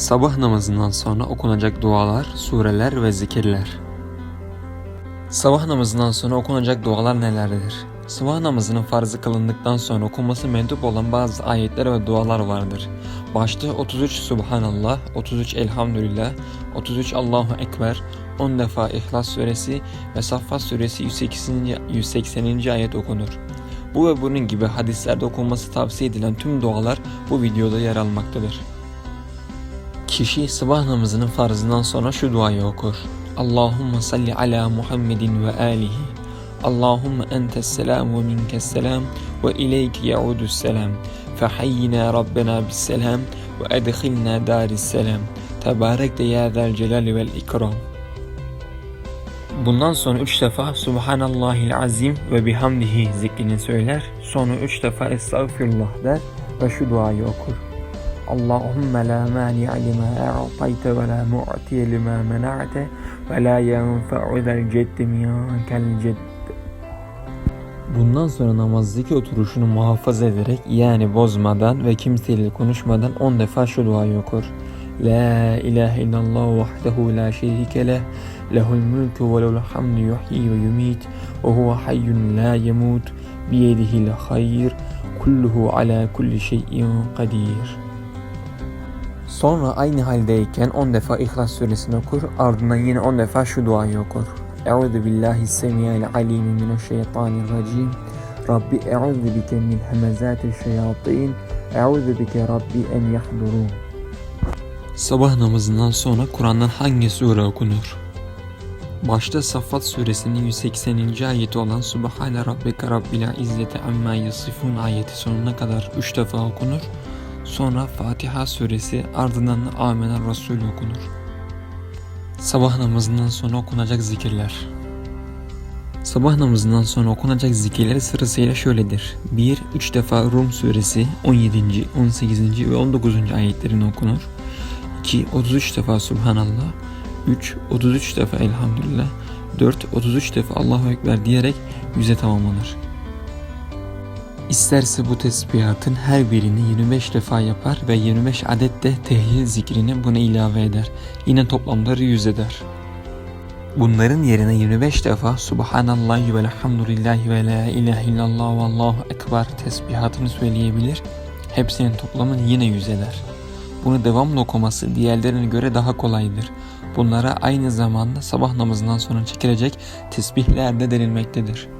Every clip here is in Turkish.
Sabah namazından sonra okunacak dualar, sureler ve zikirler. Sabah namazından sonra okunacak dualar nelerdir? Sabah namazının farzı kılındıktan sonra okunması mendup olan bazı ayetler ve dualar vardır. Başta 33 Subhanallah, 33 Elhamdülillah, 33 Allahu Ekber, 10 defa İhlas suresi ve Saffat suresi 180. 180. ayet okunur. Bu ve bunun gibi hadislerde okunması tavsiye edilen tüm dualar bu videoda yer almaktadır. Kişi sabah namazının farzından sonra şu duayı okur. Allahümme salli ala Muhammedin ve alihi. Allahümme entes selam ve minkes selam ve ileyke ya'udus selam. Fehayyina Rabbena bis selam ve edkhilna daris selam. Tebarek de ya zel celali vel ikram. Bundan sonra üç defa Subhanallahil azim ve bihamdihi zikrini söyler. Sonra üç defa Estağfirullah der ve şu duayı okur. Allahümme la mani'a lima a'tayte ve la mu'tiye lima mena'te ve la yenfe'u zel ceddi. Bundan sonra namazdaki oturuşunu muhafaza ederek yani bozmadan ve kimseyle konuşmadan 10 defa şu duayı okur. La ilahe illallah vahdehu la şerike leh lehul mulku ve lehul hamdu yuhyi ve yumit ve huve hayyun la yemut biyedihil hayr kulluhu ala kulli şeyin kadir. Sonra aynı haldeyken 10 defa İhlas suresini okur ardından yine 10 defa şu duayı okur. Euzu billahi semiyel alim mineşşeytanirracim. Rabbi euzu bike min hemezatil şeyatin. Euzu bike Rabbi en yahdurun. Sabah namazından sonra Kur'an'dan hangi sure okunur? Başta Saffat suresinin 180. ayeti olan Subhane Rabbike Rabbil İzzeti Amma Yasifun ayeti sonuna kadar 3 defa okunur. Sonra Fatiha suresi ardından da Amener Resul okunur. Sabah namazından sonra okunacak zikirler. Sabah namazından sonra okunacak zikirler sırasıyla şöyledir. 1. 3 defa Rum suresi 17. 18. ve 19. ayetlerini okunur. 2. 33 defa Subhanallah. 3. 33 defa Elhamdülillah. 4. 33 defa Allahu Ekber diyerek yüze tamamlanır. İsterse bu tesbihatın her birini 25 defa yapar ve 25 adet de tehlil zikrini buna ilave eder. Yine toplamları 100 eder. Bunların yerine 25 defa Subhanallahi ve elhamdülillahi ve la ilahe illallah ve allahu ekber tesbihatını söyleyebilir. Hepsinin toplamı yine 100 eder. Bunu devamlı okuması diğerlerine göre daha kolaydır. Bunlara aynı zamanda sabah namazından sonra çekilecek tesbihler de denilmektedir.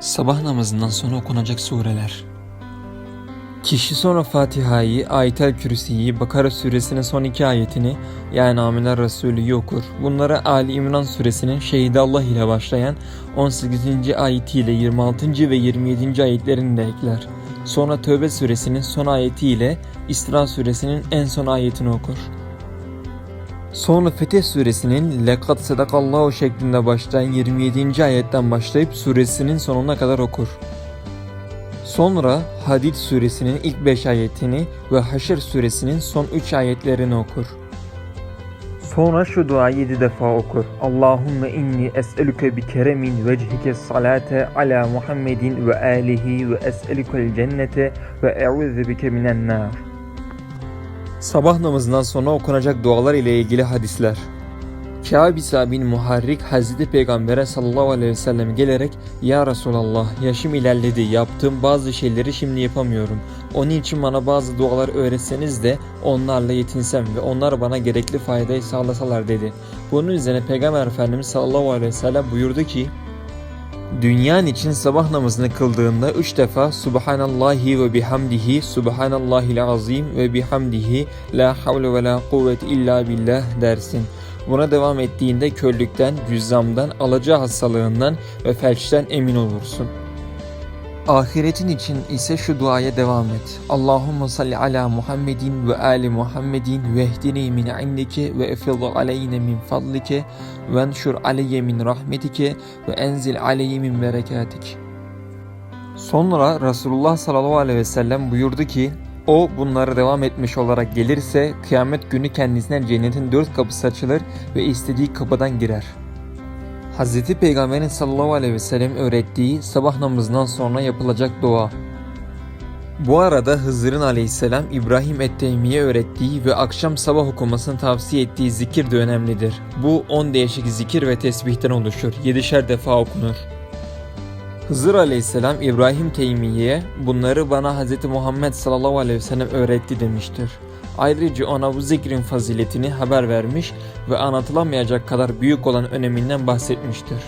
Sabah namazından sonra okunacak sureler. Kişi sonra Fatiha'yı, Ayetel Kürsi'yi, Bakara suresinin son iki ayetini yani Amiler Resulü'yü okur. Bunlara Ali İmran suresinin Şehide Allah ile başlayan 18. ayetiyle 26. ve 27. ayetlerini de ekler. Sonra Tövbe suresinin son ayetiyle İsra suresinin en son ayetini okur. Sonra Fetih suresinin lekad sedakallahu şeklinde başlayan 27. ayetten başlayıp suresinin sonuna kadar okur. Sonra Hadid suresinin ilk 5 ayetini ve Haşr suresinin son 3 ayetlerini okur. Sonra şu duayı 7 defa okur. Allahümme inni es'elüke bi keremin vechike salate ala Muhammedin ve alihi ve es'elükel cennete ve e'udhu bike minen nar. Sabah namazından sonra okunacak dualar ile ilgili hadisler. Kâb-i bin Muharrik Hazreti Peygamber'e sallallahu aleyhi ve sellem gelerek Ya Resulallah yaşım ilerledi yaptığım bazı şeyleri şimdi yapamıyorum. Onun için bana bazı dualar öğretseniz de onlarla yetinsem ve onlar bana gerekli faydayı sağlasalar dedi. Bunun üzerine Peygamber Efendimiz sallallahu aleyhi ve sellem buyurdu ki Dünyan için sabah namazını kıldığında üç defa Subhanallahi ve bihamdihi Subhanallahil azim ve bihamdihi La havle ve la kuvvet illa billah dersin. Buna devam ettiğinde körlükten, cüzzamdan, alaca hastalığından ve felçten emin olursun. Ahiretin için ise şu duaya devam et. Allahümme salli ala Muhammedin ve ali Muhammedin ve ehdini min indike ve efidh aleyne min fadlike ve enşur aleyye min rahmetike ve enzil aleyye min berekatik. Sonra Resulullah sallallahu aleyhi ve sellem buyurdu ki o bunlara devam etmiş olarak gelirse kıyamet günü kendisine cennetin dört kapısı açılır ve istediği kapıdan girer. Hz. Peygamberin sallallahu aleyhi ve sellem öğrettiği sabah namazından sonra yapılacak dua. Bu arada Hızır'ın aleyhisselam İbrahim Etteymi'ye öğrettiği ve akşam sabah okumasını tavsiye ettiği zikir de önemlidir. Bu 10 değişik zikir ve tesbihten oluşur. 7'şer defa okunur. Hızır aleyhisselam İbrahim Teymiye'ye bunları bana Hz. Muhammed sallallahu aleyhi ve sellem öğretti demiştir. Ayrıca ona bu zikrin faziletini haber vermiş ve anlatılamayacak kadar büyük olan öneminden bahsetmiştir.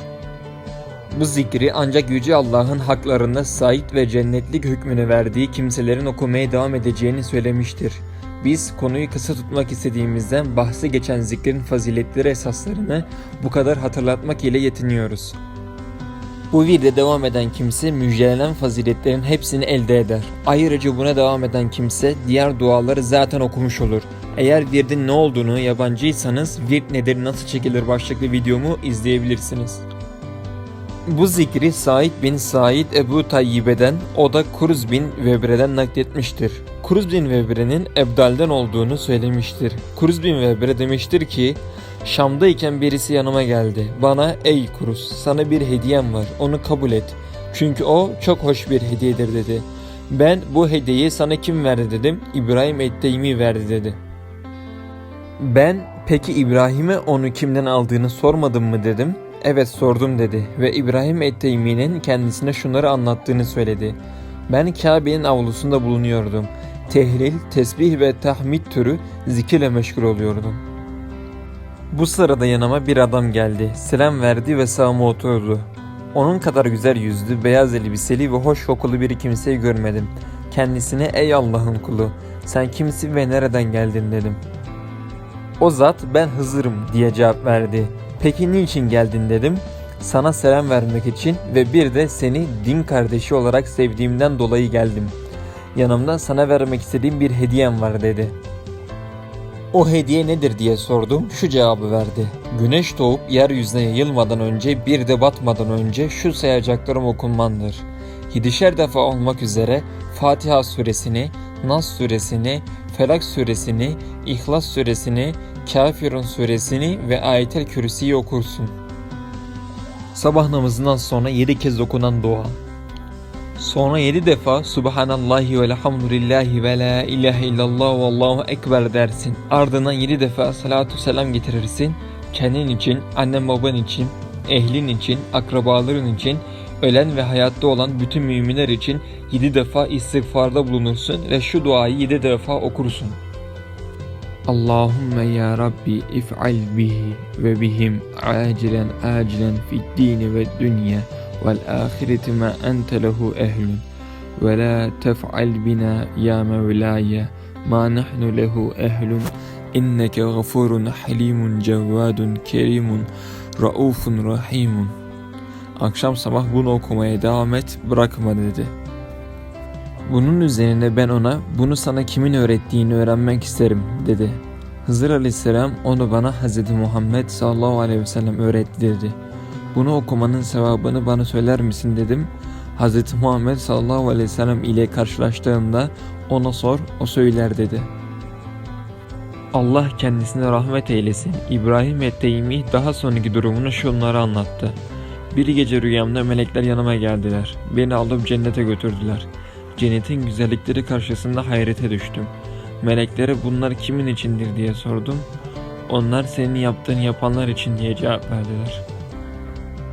Bu zikri ancak Yüce Allah'ın haklarında sait ve cennetlik hükmünü verdiği kimselerin okumaya devam edeceğini söylemiştir. Biz konuyu kısa tutmak istediğimizden bahsi geçen zikrin faziletleri esaslarını bu kadar hatırlatmak ile yetiniyoruz. Bu virde devam eden kimse müjdelenen faziletlerin hepsini elde eder. Ayrıca buna devam eden kimse diğer duaları zaten okumuş olur. Eğer virdin ne olduğunu yabancıysanız virt nedir nasıl çekilir başlıklı videomu izleyebilirsiniz. Bu zikri Said bin Said Ebu Tayyibe'den, o da Kuruz bin Vebre'den nakletmiştir. Kuruz bin Vebre'nin Ebdal'den olduğunu söylemiştir. Kuruz bin Vebre demiştir ki, Şam'dayken birisi yanıma geldi. Bana ey Kuruz sana bir hediyem var onu kabul et. Çünkü o çok hoş bir hediyedir dedi. Ben bu hediyeyi sana kim verdi dedim. İbrahim Etteymi verdi dedi. Ben peki İbrahim'e onu kimden aldığını sormadım mı dedim. Evet sordum dedi ve İbrahim Etteymi'nin kendisine şunları anlattığını söyledi. Ben Kabe'nin avlusunda bulunuyordum. Tehlil, tesbih ve tahmid türü zikirle meşgul oluyordum. Bu sırada yanıma bir adam geldi. Selam verdi ve sağıma oturdu. Onun kadar güzel yüzlü, beyaz elbiseli ve hoş kokulu bir kimseyi görmedim. Kendisine ey Allah'ın kulu sen kimsin ve nereden geldin dedim. O zat ben Hızır'ım diye cevap verdi. Peki niçin geldin dedim. Sana selam vermek için ve bir de seni din kardeşi olarak sevdiğimden dolayı geldim. Yanımda sana vermek istediğim bir hediyem var dedi. O hediye nedir diye sordum. Şu cevabı verdi. Güneş doğup yeryüzüne yayılmadan önce bir de batmadan önce şu sayacaklarım okunmandır. Yedişer defa olmak üzere Fatiha suresini, Nas suresini, Felak suresini, İhlas suresini, Kafirun suresini ve Ayetel Kürsi'yi okursun. Sabah namazından sonra 7 kez okunan dua. Sonra 7 defa Subhanallahi ve elhamdülillahi ve la ilahe illallah ve allahu ekber dersin. Ardından 7 defa salatu selam getirirsin. Kendin için, annen baban için, ehlin için, akrabaların için, ölen ve hayatta olan bütün müminler için 7 defa istiğfarda bulunursun ve şu duayı 7 defa okursun. Allahümme ya Rabbi if'al bihi ve bihim acilen acilen fid dini ve dünya ma ente lehu ehlun ve la tef'al bina ya Mevlaya ma nahnu lehu ehlun inneke gafurun halimun cevvadun kerimun raufun rahimun Akşam sabah bunu okumaya devam et bırakma dedi. Bunun üzerine ben ona bunu sana kimin öğrettiğini öğrenmek isterim dedi. Hızır aleyhisselam onu bana Hz. Muhammed sallallahu aleyhi ve sellem öğretti dedi. Bunu okumanın sevabını bana söyler misin dedim. Hz. Muhammed sallallahu aleyhi ve sellem ile karşılaştığında ona sor o söyler dedi. Allah kendisine rahmet eylesin. İbrahim Etteymi daha sonraki durumunu şunları anlattı. Bir gece rüyamda melekler yanıma geldiler. Beni alıp cennete götürdüler. Cennetin güzellikleri karşısında hayrete düştüm. Meleklere bunlar kimin içindir diye sordum. Onlar senin yaptığını yapanlar için diye cevap verdiler.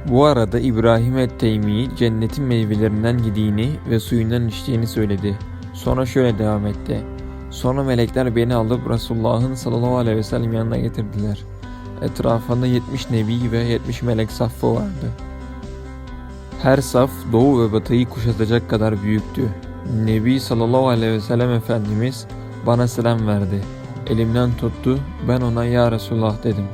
Bu arada İbrahim Etteymi cennetin meyvelerinden yediğini ve suyundan içtiğini söyledi. Sonra şöyle devam etti. Sonra melekler beni alıp Resulullah'ın sallallahu aleyhi ve sellem yanına getirdiler. Etrafında 70 nebi ve 70 melek saffı vardı. Her saf doğu ve batıyı kuşatacak kadar büyüktü. Nebi sallallahu aleyhi ve sellem Efendimiz bana selam verdi. Elimden tuttu, ben ona ya Resulullah dedim.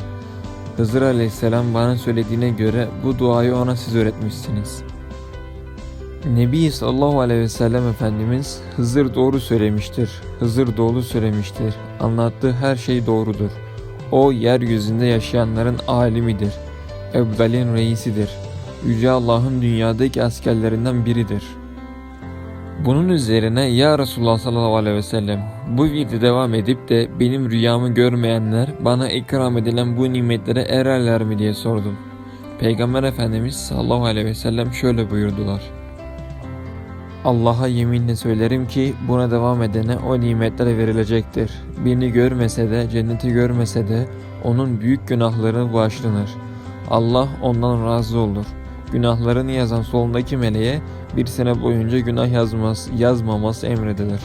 Hızır aleyhisselam bana söylediğine göre bu duayı ona siz öğretmişsiniz. Nebi sallallahu aleyhi ve sellem Efendimiz Hızır doğru söylemiştir. Hızır doğru söylemiştir. Anlattığı her şey doğrudur. O yeryüzünde yaşayanların alimidir. Ebdal'in reisidir. Yüce Allah'ın dünyadaki askerlerinden biridir. Bunun üzerine ya Resulullah sallallahu aleyhi ve sellem bu video devam edip de benim rüyamı görmeyenler bana ikram edilen bu nimetlere ererler mi diye sordum. Peygamber Efendimiz sallallahu aleyhi ve sellem şöyle buyurdular. Allah'a yeminle söylerim ki buna devam edene o nimetler verilecektir. Beni görmese de cenneti görmese de onun büyük günahları bağışlanır. Allah ondan razı olur. Günahlarını yazan solundaki meleğe bir sene boyunca günah yazmaz, yazmaması emredilir.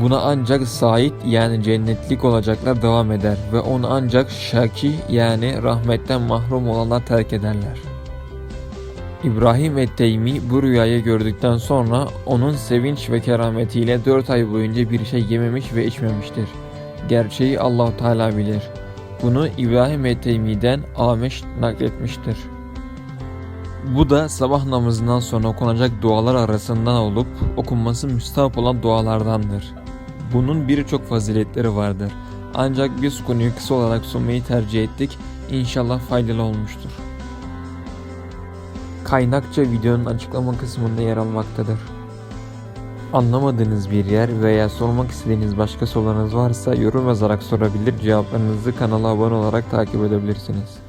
Buna ancak sait yani cennetlik olacaklar devam eder ve onu ancak şaki yani rahmetten mahrum olanlar terk ederler. İbrahim et-Teymi bu rüyayı gördükten sonra onun sevinç ve kerametiyle 4 ay boyunca bir şey yememiş ve içmemiştir. Gerçeği Allah Teala bilir. Bunu İbrahim et-Teymi'den Ameş nakletmiştir. Bu da sabah namazından sonra okunacak dualar arasından olup okunması müstahap olan dualardandır. Bunun birçok faziletleri vardır. Ancak biz konuyu kısa olarak sunmayı tercih ettik. İnşallah faydalı olmuştur. Kaynakça videonun açıklama kısmında yer almaktadır. Anlamadığınız bir yer veya sormak istediğiniz başka sorularınız varsa yorum yazarak sorabilir, cevaplarınızı kanala abone olarak takip edebilirsiniz.